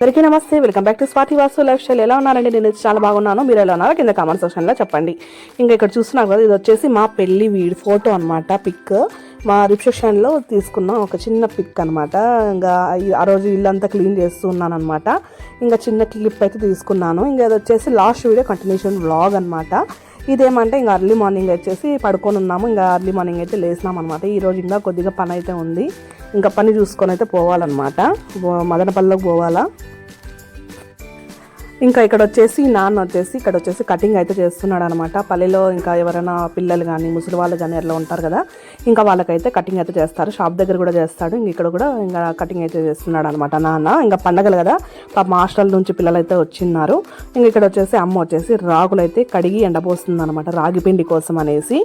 అందరికీ నమస్తే. Welcome back to Swathi Vasu lifestyle ఎలా ఉన్నారండి? నేను చాలా బాగున్నాను. మీరు ఎలా ఉన్నారో కింద కామెంట్ సెక్షన్లో చెప్పండి. ఇంకా ఇక్కడ చూస్తున్నాను కదా ఇది వచ్చేసి మా పెళ్ళి వీడి ఫోటో అనమాట పిక్ మా రిసెప్షన్లో తీసుకున్న ఒక చిన్న పిక్ అనమాట ఇంకా ఆ రోజు ఇల్లంతా క్లీన్ చేస్తున్నాను అనమాట ఇంకా చిన్న క్లిప్ అయితే తీసుకున్నాను. ఇంకా ఇది వచ్చేసి లాస్ట్ వీడియో కంటిన్యూషన్ వ్లాగ్ అనమాట ఇదేమంటే ఇంకా అర్లీ మార్నింగ్ వచ్చేసి పడుకొని ఉన్నాము. ఇంకా అర్లీ మార్నింగ్ అయితే లేసినాం అనమాట ఈరోజు ఇంకా కొద్దిగా పని అయితే ఉంది. ఇంకా పని చూసుకొని అయితే పోవాలన్నమాట. బో- మదనపల్లిలోకి పోవాలా? ఇంకా ఇక్కడ వచ్చేసి నాన్న వచ్చేసి ఇక్కడ వచ్చేసి కటింగ్ అయితే చేస్తున్నాడు అనమాట పల్లెలో ఇంకా ఎవరైనా పిల్లలు కానీ ముసలి వాళ్ళు కానీ అట్లా ఉంటారు కదా ఇంకా వాళ్ళకైతే కటింగ్ అయితే చేస్తారు. షాప్ దగ్గర కూడా చేస్తాడు. ఇంక ఇక్కడ కూడా ఇంకా కటింగ్ అయితే చేస్తున్నాడు అనమాట నాన్న. ఇంకా పండగలు కదా పాప హాస్టల్ నుంచి పిల్లలు అయితే వచ్చిన్నారు. ఇంకా ఇక్కడ వచ్చేసి అమ్మ వచ్చేసి రాగులు అయితే కడిగి ఎండబోస్తుంది అనమాట రాగి పిండి కోసం అనేసి.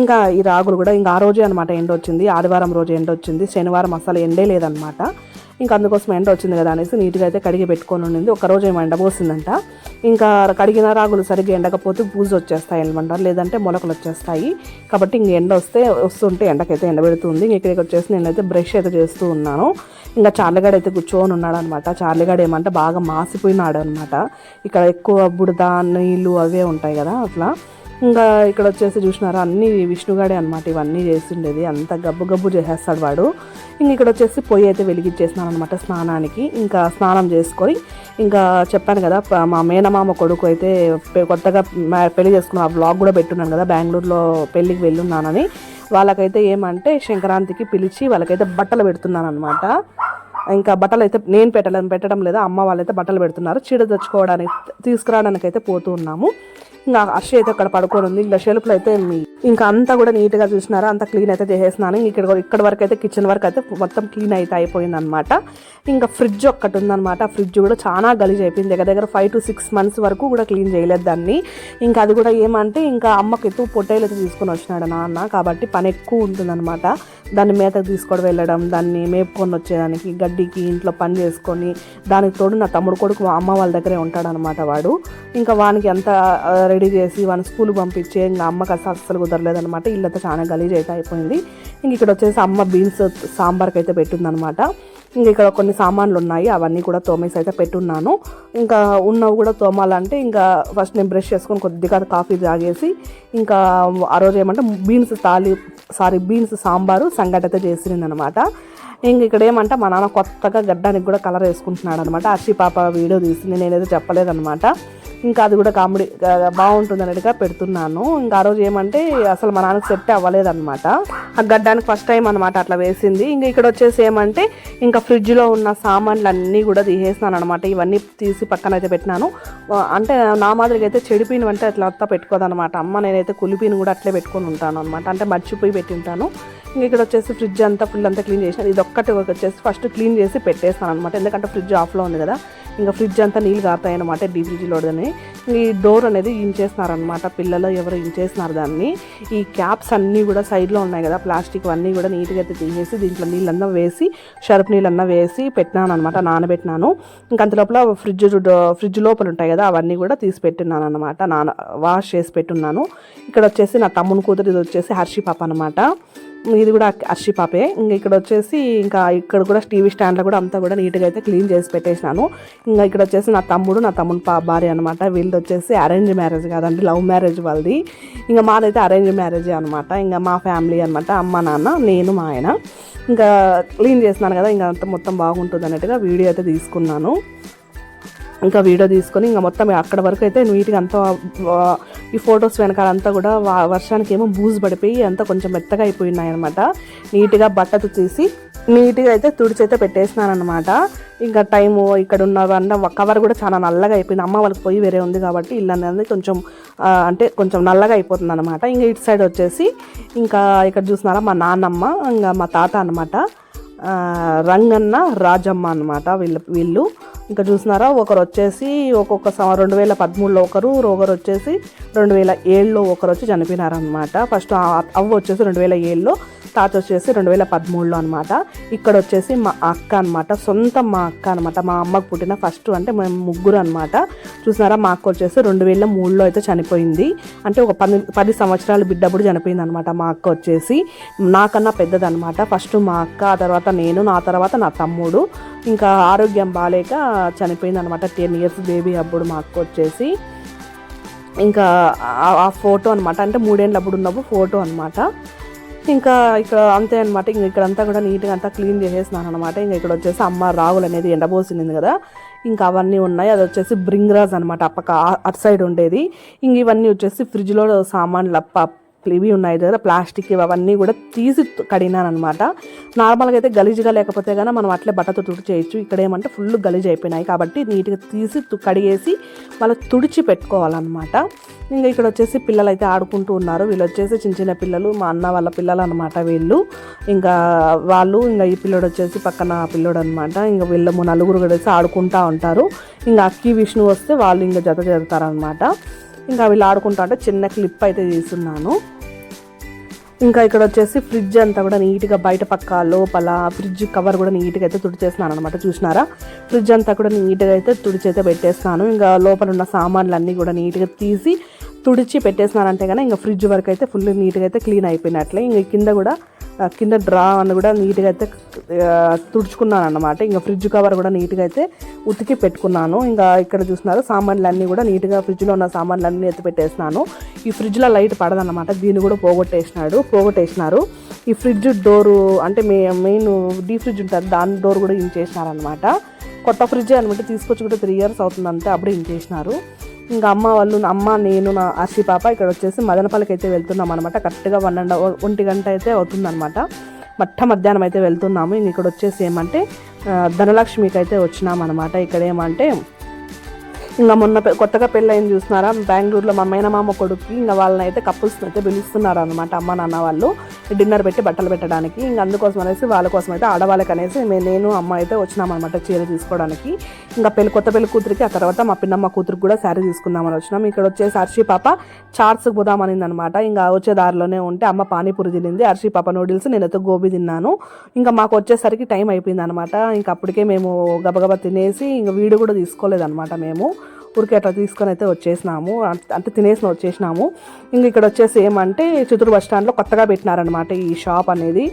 ఇంకా ఈ రాగులు కూడా ఇంకా ఆ రోజే అనమాట ఎండ వచ్చింది ఆదివారం రోజు ఎండ వచ్చింది శనివారం అసలు ఎండే లేదనమాట. ఇంకా అందుకోసం ఎండ వచ్చింది కదా అనేసి నీట్గా అయితే కడిగి పెట్టుకొని ఉండింది. ఒకరోజు రోజు ఎండ ఎండబోసిందంట ఇంకా కడిగిన రాగులు సరిగ్గా ఎండకపోతే బూజు వచ్చేస్తాయి అనమాట లేదంటే మొలకలు వచ్చేస్తాయి. కాబట్టి ఇంక ఎండ వస్తే వస్తుంటే ఎండకైతే ఎండబెడుతుంది ఇంక ఇక్కడికి వచ్చేసి నేనైతే బ్రష్ అయితే చేస్తూ ఉన్నాను. ఇంకా చార్లిగాడు అయితే కూర్చొని ఉన్నాడు అనమాట చార్లిగాడు ఏమంటే బాగా మాసిపోయినాడు అనమాట ఇక్కడ ఎక్కువ బుడద నీళ్ళు అవే ఉంటాయి కదా అట్లా. ఇంకా ఇక్కడ వచ్చేసి చూసినారా అన్ని విష్ణుగాడే అనమాట ఇవన్నీ చేసిండేది. అంత గబ్బు గబ్బు చేసేస్తాడు వాడు. ఇంక ఇక్కడ వచ్చేసి పొయ్యి అయితే వెలిగించేసినాను అనమాట స్నానానికి. ఇంకా స్నానం చేసుకొని ఇంకా చెప్పాను కదా మా మేనమామ కొడుకు అయితే కొత్తగా పెళ్ళి చేసుకున్న ఆ బ్లాగ్ కూడా పెట్టున్నాను కదా బెంగళూరులో పెళ్ళికి వెళ్ళున్నానని. వాళ్ళకైతే ఏమంటే సంక్రాంతికి పిలిచి వాళ్ళకైతే బట్టలు పెడుతున్నాను అనమాట ఇంకా బట్టలు అయితే నేను పెట్టడం పెట్టడం లేదా అమ్మ వాళ్ళైతే బట్టలు పెడుతున్నారు. చీడ తెచ్చుకోవడానికి తీసుకురావడానికి అయితే పోతూ ఉన్నాము. ఇంకా అర్ష అయితే అక్కడ పడుకొని ఉంది ఇంకా షెల్ఫ్లో అయితే మీ- ఇంకా అంతా కూడా నీట్గా చూసినారా? అంతా క్లీన్ అయితే చేసేసినాను. ఇక్కడ ఇక్కడ వరకు అయితే కిచెన్ వరకు అయితే మొత్తం క్లీన్ అయితే అయిపోయింది అనమాట ఇంకా ఫ్రిడ్జ్ ఒక్కటి ఉందనమాట ఫ్రిడ్జ్ కూడా చాలా గలీజ్ అయిపోయింది. దగ్గర దగ్గర ఫైవ్ టు సిక్స్ మంత్స్ వరకు కూడా క్లీన్ చేయలేదు దాన్ని. ఇంకా అది కూడా ఏమంటే ఇంకా అమ్మకి ఎక్కువ పొట్టేలు అయితే తీసుకొని వచ్చినాడు నాన్న. కాబట్టి పని ఎక్కువ ఉంటుందన్నమాట. దాన్ని మేతకు తీసుకొని వెళ్ళడం దాన్ని మేపుకొని వచ్చేదానికి గడ్డికి ఇంట్లో పని చేసుకొని దానికి తోడు నా తమ్ముడు కొడుకు మా అమ్మ వాళ్ళ దగ్గరే ఉంటాడనమాట వాడు. ఇంకా వానికి అంతా రెడీ చేసి వాని స్కూల్కి పంపించి ఇంకా అమ్మకి అసలు కుదరలేదనమాట ఇల్లంతా చాలా గలీజ్ అయితే అయిపోయింది. ఇంక ఇక్కడ వచ్చేసి అమ్మ బీన్స్ సాంబార్కి అయితే పెట్టిందనమాట ఇంక ఇక్కడ కొన్ని సామాన్లు ఉన్నాయి అవన్నీ కూడా తోమేసి అయితే పెట్టున్నాను. ఇంకా ఉన్నవి కూడా తోమాలంటే ఇంకా ఫస్ట్ నేను బ్రష్ చేసుకొని కొద్దిగా కాఫీ తాగేసి ఇంకా ఆ రోజు ఏమంటే బీన్స్ తాలి సారీ బీన్స్ సాంబారు సంగటి అయితే చేసింది అనమాట ఇంక ఇక్కడ ఏమంటే మా నాన్న కొత్తగా గడ్డానికి కూడా కలర్ వేసుకుంటున్నాడు అనమాట అర్షి పాప వీడియో తీసింది నేనైతే చెప్పలేదన్నమాట. ఇంకా అది కూడా కామెడీ బాగుంటుంది అన్నట్టుగా పెడుతున్నాను. ఇంకా ఆ రోజు ఏమంటే అసలు మా నాన్నకు సెట్ అవ్వలేదన్నమాట. ఆ గడ్డానికి ఫస్ట్ టైం అనమాట అట్లా వేసింది. ఇంకా ఇక్కడ వచ్చేసి ఏమంటే ఇంకా ఫ్రిడ్జ్లో ఉన్న సామాన్లు అన్నీ కూడా తీసేసినాను అనమాట ఇవన్నీ తీసి పక్కన అయితే పెట్టినాను అంటే నా మాదిరిగా అయితే చెడిపోయిన అంటే అట్లా అంతా పెట్టుకోదన్నమాట. అమ్మ నేనైతే కులిపిని కూడా అట్లే పెట్టుకొని ఉంటాను అనమాట అంటే మర్చిపోయి పెట్టింటాను. ఇంకా ఇక్కడ వచ్చేసి ఫ్రిడ్జ్ అంతా ఫుల్ అంతా క్లీన్ చేసినాను ఇది ఒక్కటి వచ్చేసి ఫస్ట్ క్లీన్ చేసి పెట్టేస్తాను అనమాట ఎందుకంటే ఫ్రిడ్జ్ ఆఫ్లో ఉంది కదా. ఇంకా ఫ్రిడ్జ్ అంతా నీళ్ళు కారుతాయి అనమాట డీ ఫ్రిడ్జ్లోనే ఈ డోర్ అనేది ఇంచేస్తున్నారనమాట పిల్లలు ఎవరు ఇంచేస్తున్నారు దాన్ని. ఈ క్యాప్స్ అన్నీ కూడా సైడ్లో ఉన్నాయి కదా ప్లాస్టిక్ అన్నీ కూడా నీట్గా అయితే తీసేసి దీంట్లో నీళ్ళన్నా వేసి షర్ప్ నీళ్ళన్నా వేసి పెట్టినాను అనమాట నానబెట్టినాను. ఇంకా అంత లోపల ఫ్రిడ్జ్ ఫ్రిడ్జ్ లోపల ఉంటాయి కదా అవన్నీ కూడా తీసి పెట్టున్నాను అనమాట నాన వాష్ చేసి పెట్టున్నాను. ఇక్కడ వచ్చేసి నా తమ్ముని కూతురు ఇది వచ్చేసి హర్షి పాప అనమాట ఇది కూడా అర్షి పాపే. ఇంకా ఇక్కడ వచ్చేసి ఇంకా ఇక్కడ కూడా టీవీ స్టాండ్లో కూడా అంతా కూడా నీట్గా అయితే క్లీన్ చేసి పెట్టేసినాను. ఇంకా ఇక్కడ వచ్చేసి నా తమ్ముడు నా తమ్ముడు పా భార్య అనమాట వీళ్ళది వచ్చేసి అరేంజ్ మ్యారేజ్ కాదండి లవ్ మ్యారేజ్ వాళ్ళది. ఇంకా మాదైతే అరేంజ్ మ్యారేజ్ అనమాట ఇంకా మా ఫ్యామిలీ అనమాట అమ్మ నాన్న నేను మా ఆయన. ఇంకా క్లీన్ చేస్తున్నాను కదా ఇంకా అంత మొత్తం బాగుంటుంది అన్నట్టుగా వీడియో అయితే తీసుకున్నాను. ఇంకా వీడియో తీసుకొని ఇంకా మొత్తం అక్కడ వరకు అయితే నీట్గా అంతా ఈ ఫొటోస్ వెనకాల అంతా కూడా వర్షానికి ఏమో బూజు పడిపోయి అంతా కొంచెం మెత్తగా అయిపోయినాయి అనమాట నీట్గా బట్టలు తీసి నీట్గా అయితే తుడిచి అయితే పెట్టేసినాను అనమాట ఇంకా టైము ఇక్కడ ఉన్న కవర్ కూడా చాలా నల్లగా అయిపోయింది. అమ్మ వాళ్ళకి పోయి వేరే ఉంది కాబట్టి ఇల్లు అనేది కొంచెం అంటే కొంచెం నల్లగా అయిపోతుంది అనమాట ఇంకా ఇటు సైడ్ వచ్చేసి ఇంకా ఇక్కడ చూసినారా మా నాన్నమ్మ ఇంకా మా తాత అనమాట రంగన్న రాజమ్మ అనమాట వీళ్ళు వీళ్ళు. ఇంకా చూసినారా? ఒకరు వచ్చేసి ఒక్కొక్క రెండు వేల పదమూడులో ఒకరు ఒకరు వచ్చేసి రెండు వేల ఏడులో ఒకరు వచ్చి చనిపోయినారనమాట ఫస్ట్ అవ్వ వచ్చేసి రెండు వేల ఏడులో స్టార్ట్ వచ్చేసి రెండు వేల పదమూడులో అనమాట ఇక్కడ వచ్చేసి మా అక్క అనమాట సొంత మా అక్క అనమాట మా అమ్మకు పుట్టిన ఫస్ట్ అంటే మేము ముగ్గురు అనమాట చూసినారా మా అక్క వచ్చేసి రెండు వేల మూడులో అయితే చనిపోయింది. అంటే ఒక పది పది సంవత్సరాల బిడ్డప్పుడు చనిపోయింది అనమాట మా అక్క వచ్చేసి. నాకన్నా పెద్దదనమాట ఫస్ట్ మా అక్క ఆ తర్వాత నేను నా తర్వాత నా తమ్ముడు. ఇంకా ఆరోగ్యం బాగాలేక చనిపోయింది అనమాట టెన్ ఇయర్స్ బేబీ అప్పుడు మా అక్క వచ్చేసి. ఇంకా ఆ- ఫోటో అనమాట అంటే మూడేళ్ళప్పుడు ఉన్నప్పుడు ఫోటో అనమాట ఇంకా ఇక్కడ అంతే అనమాట ఇంకా ఇక్కడంతా కూడా నీట్గా అంతా క్లీన్ చేసేసినాను అనమాట ఇంకా ఇక్కడ వచ్చేసి అమ్మ రాగులు అనేది ఎండబోసింది కదా. ఇంకా అవన్నీ ఉన్నాయి. అది వచ్చేసి బ్రింగ్రాజ్ అనమాట అప్పక అటు సైడ్ ఉండేది. ఇంక ఇవన్నీ వచ్చేసి ఫ్రిడ్జ్లో సామాన్లు ఇవి ఉన్నాయి కదా ప్లాస్టిక్ అవన్నీ కూడా తీసి కడిగినానమాట నార్మల్గా అయితే గలీజ్గా లేకపోతే కానీ మనం అట్లే బట్టతో తుడి చేయొచ్చు. ఇక్కడ ఏమంటే ఫుల్ గలీజ్ అయిపోయినాయి కాబట్టి నీట్గా తీసి తు- కడిగేసి మళ్ళీ తుడిచి పెట్టుకోవాలన్నమాట. ఇంకా ఇక్కడ వచ్చేసి పిల్లలు అయితే ఆడుకుంటూ ఉన్నారు. వీళ్ళు వచ్చేసి చిన్న చిన్న పిల్లలు మా అన్న వాళ్ళ పిల్లలు అనమాట వీళ్ళు. ఇంకా వాళ్ళు ఇంకా ఈ పిల్లోడు వచ్చేసి పక్కన పిల్లోడు అనమాట ఇంకా వీళ్ళము నలుగురు కూడా వచ్చి ఆడుకుంటా ఉంటారు. ఇంకా అక్కి విష్ణు వస్తే వాళ్ళు ఇంకా జత చేరుతారనమాట ఇంకా వీళ్ళు ఆడుకుంటా అంటే చిన్న క్లిప్ అయితే తీసున్నాను ఇంకా ఇక్కడ వచ్చేసి ఫ్రిడ్జ్ అంతా కూడా నీట్గా బయట పక్క లోపల ఫ్రిడ్జ్ కవర్ కూడా నీట్గా అయితే తుడిచేస్తున్నాను అనమాట చూసినారా? ఫ్రిడ్జ్ అంతా కూడా నీట్గా అయితే తుడిచి అయితే పెట్టేస్తున్నాను. ఇంకా లోపల ఉన్న సామాన్లు అన్నీ కూడా నీట్గా తీసి తుడిచి పెట్టేసినారంటే కానీ ఇంకా ఫ్రిడ్జ్ వరకు అయితే ఫుల్ నీట్గా అయితే క్లీన్ అయిపోయినట్లే. ఇంకా కింద కూడా కింద డ్రా అని కూడా నీట్గా అయితే తుడుచుకున్నాను అనమాట ఇంకా ఫ్రిడ్జ్ కవర్ కూడా నీట్గా అయితే ఉతికి పెట్టుకున్నాను. ఇంకా ఇక్కడ చూస్తున్నారు సామాన్లు అన్నీ కూడా నీట్గా ఫ్రిడ్జ్లో ఉన్న సామాన్లు అన్నీ ఎత్తి పెట్టేసినాను ఈ ఫ్రిడ్జ్లో లైట్ పడదన్నమాట. దీన్ని కూడా పోగొట్టేసినాడు పోగొట్టేసినారు. ఈ ఫ్రిడ్జ్ డోరు అంటే మే మెయిన్ డీ ఫ్రిడ్జ్ ఉంటుంది దాని డోర్ కూడా ఇంచేసినారనమాట కొత్త ఫ్రిడ్జ్ అనమాట తీసుకొచ్చి కూడా త్రీ ఇయర్స్ అవుతుందంటే అప్పుడు అప్పుడే ఇంచేసినారు ఇంకా అమ్మ వాళ్ళు అమ్మ నేను నా అర్షి పాప ఇక్కడ వచ్చేసి మదనపల్లికి అయితే వెళ్తున్నాం అనమాట కరెక్ట్గా వన్ అండ్ ఒంటి గంట అయితే అవుతుందనమాట మట్ట మధ్యాహ్నం అయితే వెళ్తున్నాము. ఇంక ఇక్కడ వచ్చేసి ఏమంటే ధనలక్ష్మికి అయితే వచ్చినాం అనమాట ఇక్కడ ఏమంటే ఇంకా మొన్న కొత్తగా పెళ్ళైంది చూస్తున్నారా బెంగళూరులో మా మేనమామ కొడుకు ఇంకా వాళ్ళని అయితే కపుల్స్ని అయితే పిలుస్తున్నారు అనమాట అమ్మ నాన్న వాళ్ళు. డిన్నర్ పెట్టి బట్టలు పెట్టడానికి. ఇంకా అందుకోసం అనేసి వాళ్ళ కోసం అయితే ఆడవాళ్ళకి అనేసి నేను అమ్మ అయితే వచ్చినాం అనమాట చీర తీసుకోవడానికి. ఇంకా పెళ్ళి కొత్త పెళ్ళి కూతురికి ఆ తర్వాత మా పిన్నమ్మ కూతురికి కూడా శారీ తీసుకుందామని వచ్చినాం. ఇక్కడ వచ్చేసి హర్షి పాప చాట్స్కి పోదామనింది అనమాట ఇంకా వచ్చే దారిలోనే ఉంటే అమ్మ పానీపూరి తినింది. హర్షి పాప నూడిల్స్ నేనైతే గోబీ తిన్నాను. ఇంకా మాకు వచ్చేసరికి టైం అయిపోయింది అనమాట ఇంకా అప్పటికే మేము గబగబా తినేసి ఇంకా వీడు కూడా తీసుకోలేదన్నమాట మేము. ఊరికి అట్లా తీసుకొని అయితే వచ్చేసినాము. అంటే తినేసి వచ్చేసినాము. ఇంకా ఇక్కడ వచ్చేసి ఏమంటే చిత్తూరు బస్ స్టాండ్లో కొత్తగా పెట్టినారనమాట ఈ షాప్ అనేది.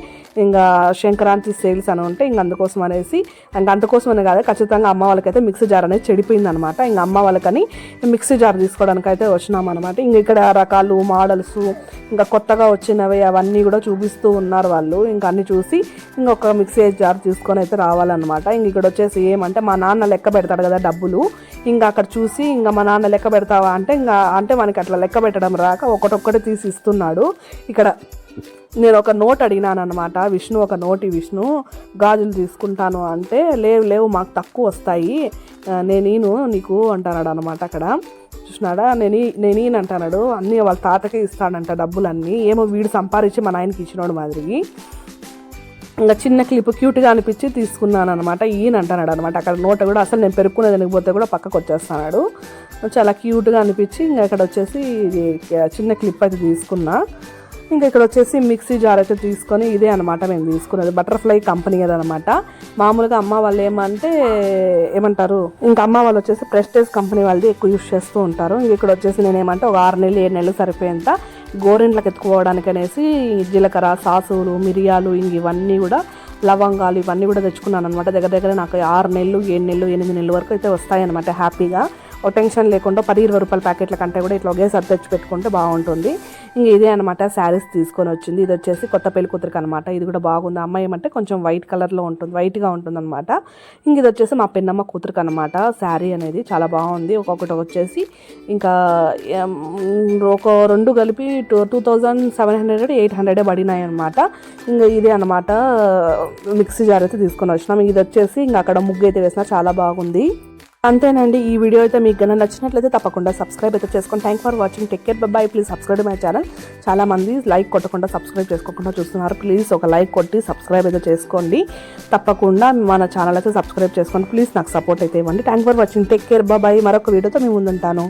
ఇంకా సంక్రాంతి సేల్స్ అని ఉంటే ఇంకా అందుకోసం అనేసి ఇంకా అందుకోసం అని కాదు ఖచ్చితంగా అమ్మ వాళ్ళకైతే మిక్సీ జార్ అనేది చెడిపోయింది అనమాట ఇంకా అమ్మ వాళ్ళకని మిక్సీ జార్ తీసుకోవడానికి అయితే వచ్చినాం అనమాట ఇంక ఇక్కడ రకాలు మోడల్స్ ఇంకా కొత్తగా వచ్చినవి అవన్నీ కూడా చూపిస్తూ ఉన్నారు వాళ్ళు. ఇంకా అన్ని చూసి ఇంకొక మిక్సీ జార్ తీసుకొని అయితే రావాలన్నమాట. ఇంక ఇక్కడ వచ్చేసి ఏమంటే మా నాన్న లెక్క పెడతాడు కదా డబ్బులు. ఇంకా అక్కడ చూసి ఇంకా మా నాన్న లెక్క పెడతావా అంటే ఇంకా అంటే మనకి అట్లా లెక్క పెట్టడం రాక ఒకటొక్కటి తీసి ఇస్తున్నాడు. ఇక్కడ నేను ఒక నోట్ అడిగినాను అనమాట విష్ణు ఒక నోటి విష్ణు గాజులు తీసుకుంటాను అంటే లేవు లేవు మాకు తక్కువ వస్తాయి. నేనీను నేను నీకు అంటున్నాడు అనమాట అక్కడ. చూసినాడా? నేను నేను అంటున్నాడు అన్నీ వాళ్ళ తాతకే ఇస్తాడంట డబ్బులన్నీ. ఏమో వీడు సంపాదించి మా నాయనకి ఇచ్చినోడు మాదిరి ఇంకా చిన్న క్లిప్ క్యూట్గా అనిపించి తీసుకున్నాను అనమాట ఈయన అంటున్నాడు అనమాట అక్కడ నోట కూడా అసలు నేను పెరుక్కునే పోతే కూడా పక్కకు వచ్చేస్తున్నాడు చాలా క్యూట్గా అనిపించి ఇంకా ఇక్కడ వచ్చేసి ఇది చిన్న క్లిప్ అయితే తీసుకున్నా. ఇంకా ఇక్కడ వచ్చేసి మిక్సీ జార్ అయితే తీసుకొని ఇదే అనమాట మేము తీసుకున్నది. బటర్ఫ్లై కంపెనీ అదనమాట మామూలుగా అమ్మ వాళ్ళు ఏమంటే ఏమంటారు? ఇంకా అమ్మ వాళ్ళు వచ్చేసి ప్రెస్టేజ్ కంపెనీ వాళ్ళది ఎక్కువ యూస్ చేస్తూ ఉంటారు. ఇంక ఇక్కడ వచ్చేసి నేను ఒక ఆరు నెలలు ఏడు నెలలు సరిపోయేంత గోరెంట్లకు ఎత్తుకోవడానికి అనేసి జీలకర్ర సాసులు మిరియాలు ఇంక ఇవన్నీ కూడా లవంగాలు ఇవన్నీ కూడా తెచ్చుకున్నాను అనమాట దగ్గర దగ్గర నాకు ఆరు నెలలు ఏడు నెలలు ఎనిమిది నెలల వరకు అయితే వస్తాయన్నమాట హ్యాపీగా. ఓ టెన్షన్ లేకుండా పది ఇరవై రూపాయల ప్యాకెట్ల కంటే కూడా ఇట్లా ఒకేసారి తెచ్చి పెట్టుకుంటే బాగుంటుంది. ఇంకా ఇదే అనమాట శారీస్ తీసుకొని వచ్చింది. ఇది వచ్చేసి కొత్త పెళ్ళి కూతురికి అనమాట ఇది కూడా బాగుంది. అమ్మాయి ఏమంటే కొంచెం వైట్ కలర్లో ఉంటుంది. వైట్గా ఉంటుంది అనమాట ఇంక ఇది వచ్చేసి మా పెన్నమ్మ కూతురికి అనమాట శారీ అనేది చాలా బాగుంది. ఒక్కొక్కటి వచ్చేసి ఇంకా ఒక రెండు కలిపి two two thousand seven hundred eight hundred పడినాయి అనమాట ఇంకా ఇదే అనమాట మిక్సీ జార్ అయితే తీసుకొని వచ్చినాం. ఇది వచ్చేసి ఇంకా అక్కడ ముగ్గు అయితే వేసిన చాలా బాగుంది. అంతేనండి ఈ వీడియో అయితే మీకు కనుక నచ్చినట్లయితే తప్పకుండా సబ్స్క్రైబ్ అయితే చేసుకోండి. Thank for watching take care bye please subscribe my channel చాలా మంది లైక్ కొట్టకుండా సబ్స్క్రైబ్ చేసుకోకుండా చూస్తున్నారు. ప్లీజ్ ఒక లైక్ కొట్టి సబ్స్క్రైబ్ అయితే చేసుకోండి. తప్పకుండా మన ఛానల్ అయితే సబ్స్క్రైబ్ చేసుకోండి. ప్లీజ్ నాకు సపోర్ట్ అయితే ఇవ్వండి. Thank for watching take care bye మరొక వీడియోతో మేము ముందుంటాను.